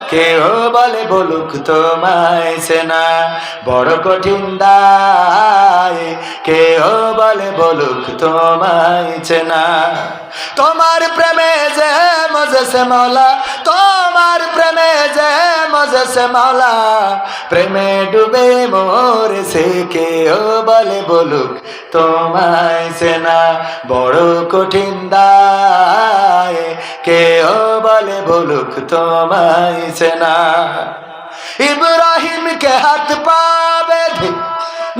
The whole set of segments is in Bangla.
কেহ বলে বলুক তোমায় সেনা, বড় কঠিন দায়। কেহ বলে বলুক তোমায় চেনা তোমার প্রেমে যে মজেসে মলা, তোমার প্রেমে যে মজেসে মৌলা, প্রেমে ডুবে মোরেছে কেহ বলে বলুক তোমায় সেনা, বড় কঠিন দায়, কেহ বলে বলুক তোমায় সে সেনা। ইব্রাহিমকে হাত পা বেঁধে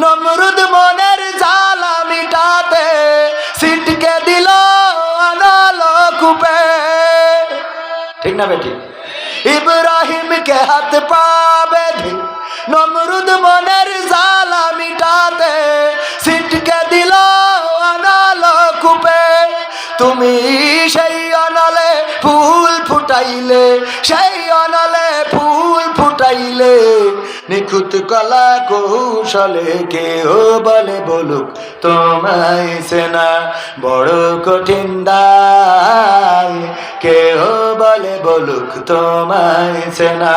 নমরুদ মনের জ্বালা মিটাতে সিটকে দিল আনালো কুপে। ঠিক না বেটি? ইব্রাহিমকে হাত পা বেঁধে নমরুদ মনের জ্বালা মিটাতে সিটকে দিল আনালো কুপে। তুমি সেই অনলে ফুল ফুটাইলে, সেই অনলে ফুল ফুটাইলে। নিখুঁত কলা কৌশলে কেউ বলে বলুক, তোমায় সেনা বড় কঠিন কেউ বলে বলুক তোমায় সেনা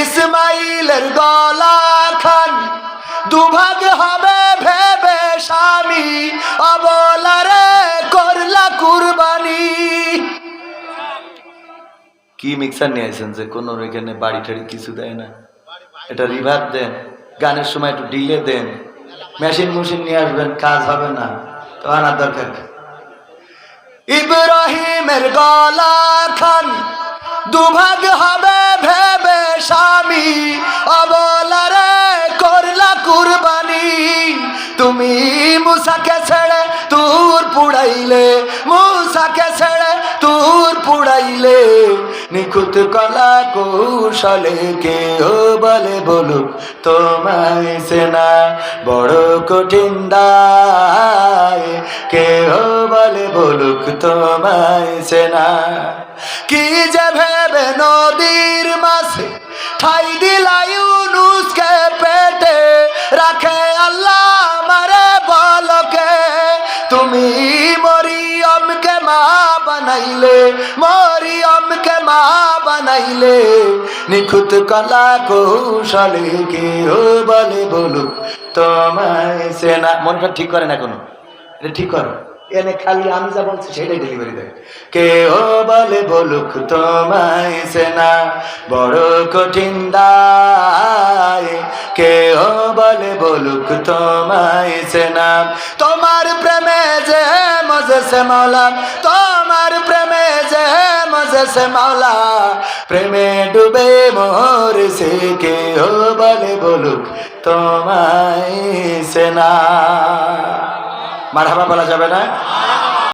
ইসমাইলের গলা খান, দুভাগ হবে ভেবে স্বামী, অবলারে করলা কুরবানি। কি মিক্সার নিয়ে আসেন যে কোন এখানে বাড়ি টাড়ি কিছু দেয় না? এটা রিভার দেন, গানের সময় একটু ডিলে দেন। মেশিন মেশিন নিয়ে আসবেন, কাজ হবে না। তো আনার দরকার কি? ইব্রাহিমের গলা খান। দুভাগ হবে ভেবে স্বামী। অবলারে করলা কুরবানি। তুমি মুসাকে ছেড়ে তুর পুড়াইলে, মুসাকে ছেড়ে তুর পুড়াইলে। নিখুঁত কলা কৌশলে কেউ বলে বলুক, তোমায় সেনা বড় কঠিন দায় কেউ বলে বলুক, তোমায় সেনা কি যে ভেবে নদীর মাসে ঠাই দিলাই উনুসকে পেটে, রাখে আল্লাহ মারে বলকে। তুমি মরিয়মকে মা বানাইলে বানাইলে নিখুঁত কলা কৌশলে কেউ বলে বলুক, তোমায় সেনা মনটা ঠিক করে না কোনো। এটা ঠিক করো। এনে খালি আমি যা বলছি সেটাই ডেলিভারি দেয়। বলে বলুক, তোমায় সেনা বড় কঠিন দায়। বলে বলুক, তোমায় সেনা তোমার প্রেমে যে মজেসে মাওলা তোমার প্রেমে যে মজেসে মাওলা, প্রেমে ডুবে মোর সে কেউ বলে বলুক তোমায় সেনা। মারহাবা বলা যাবে না?